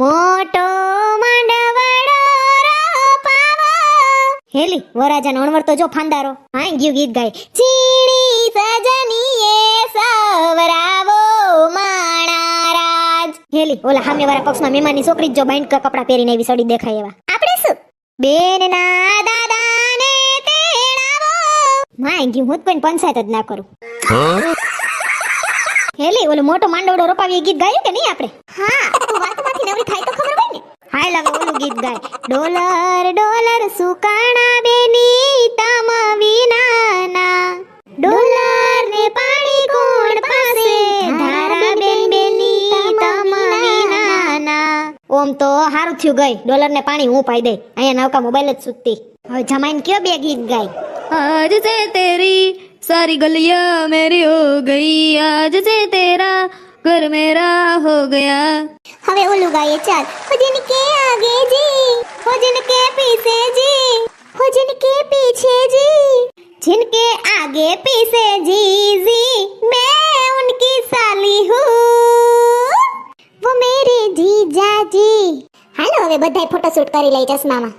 મોટો માંડવડો રોપાવો. હેલી વરાજાનો અણવર તો જો ફાંદારો. હા ગયું ગીત ગાય. ચીણી સજનીએ સવરાવો માણારાજ. હેલી ઓલા હામે વાળા પક્ષમાં મહેમાનની છોકરી જ બાઈન્ડ કપડા પહેરીને એવી સડી દેખાય એવા. આપણે શું? બેન ના દાદાને તેડાવો. માય ગયું હું કોઈ પંચાયત જ ના કરું. હેલી ઓલો મોટો માંડવડો રોપાવી ગીત ગાયું કે નહીં આપણે? હા તું વાતમાંથી નવરી થાય તો ખબર હોય ને હાય લાગે ઓલું ગીત ગાય ડોલર ડોલર સુકાણા બેની તમ વિનાના ડોલર ને પાણી કોણ પાસે ધારા બેન બેની તમ વિનાના ઓમ તો હારું થયું ગઈ ડોલર ને પાણી હું પાઈ દે અહીંયા નવકા મોબાઈલ જ સુતતી હવે જમાઈને કયો બે ગીત ગાય आज से तेरी सारी गलियां मेरी हो गई आज से तेरा घर मेरा हो गया हवे ओ लुगाई चल। खोजन के आगे जी खोजन के पीछे जी खोजन के पीछे जी। जिनके आगे पीछे जी जी, मैं उनकी साली हूँ। वो मेरी जीजा जी। हेलो वे बधाई फ़ोटो शूट करी लाई मामा।